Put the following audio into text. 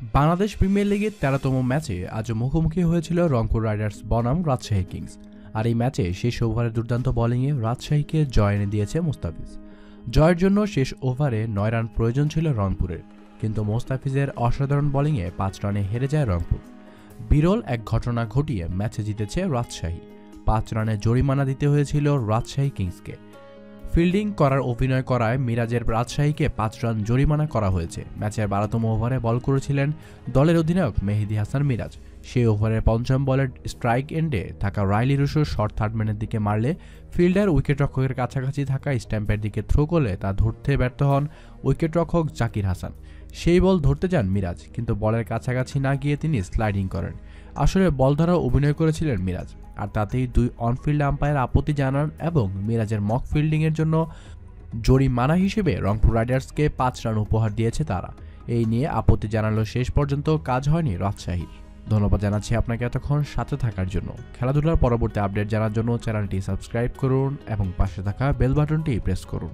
Bangladesh premier লিগের তেরোতম ম্যাচে আজ মুখোমুখি হয়েছিল রংপুর রাইডার্স বনাম রাজশাহী কিংস। আর এই ম্যাচে শেষ ওভারে দুর্দান্ত বোলিংয়ে রাজশাহীকে জয় এনে দিয়েছে মুস্তাফিজ। জয়ের জন্য শেষ ওভারে নয় রান প্রয়োজন ছিল রংপুরের, কিন্তু মোস্তাফিজের অসাধারণ বোলিংয়ে পাঁচ রানে হেরে যায় রংপুর। বিরল এক ঘটনা ঘটিয়ে ম্যাচে জিতেছে রাজশাহী। পাঁচ রানে জরিমানা দিতে হয়েছিল রাজশাহী কিংসকে। ফিল্ডিং করার অভিনয় করায় মিরাজের রাজশাহীকে পাঁচ রান জরিমানা করা হয়েছে। ম্যাচের বারোতম ওভারে বল করেছিলেন দলের অধিনায়ক মেহেদি হাসান মিরাজ। সেই ওভারের পঞ্চম বলের স্ট্রাইক এন্ডে থাকা রাইলি রুশো শর্ট থার্ডম্যানের দিকে মারলে ফিল্ডার উইকেটরক্ষকের কাছাকাছি থাকা স্ট্যাম্পের দিকে থ্রো করলে তা ধরতে ব্যর্থ হন উইকেটরক্ষক জাকির হাসান। সেই বল ধরতে যান মিরাজ, কিন্তু বলের কাছাকাছি না গিয়ে তিনি স্লাইডিং করেন। আসলে বল ধরা অভিনয় করেছিলেন মিরাজ। আর তাতেই দুই অনফিল্ড আম্পায়ার আপত্তি জানান এবং মিরাজের মক ফিল্ডিংয়ের জন্য জরিমানা হিসেবে রংপুর রাইডার্সকে পাঁচ রান উপহার দিয়েছে তারা। এই নিয়ে আপত্তি জানালো শেষ পর্যন্ত কাজ হয়নি রাজশাহীর। ধন্যবাদ জানাচ্ছি আপনাকে এতক্ষণ সাথে থাকার জন্য। খেলাধুলার পরবর্তী আপডেট জানার জন্য চ্যানেলটি সাবস্ক্রাইব করুন এবং পাশে থাকা বেল বাটনটি প্রেস করুন।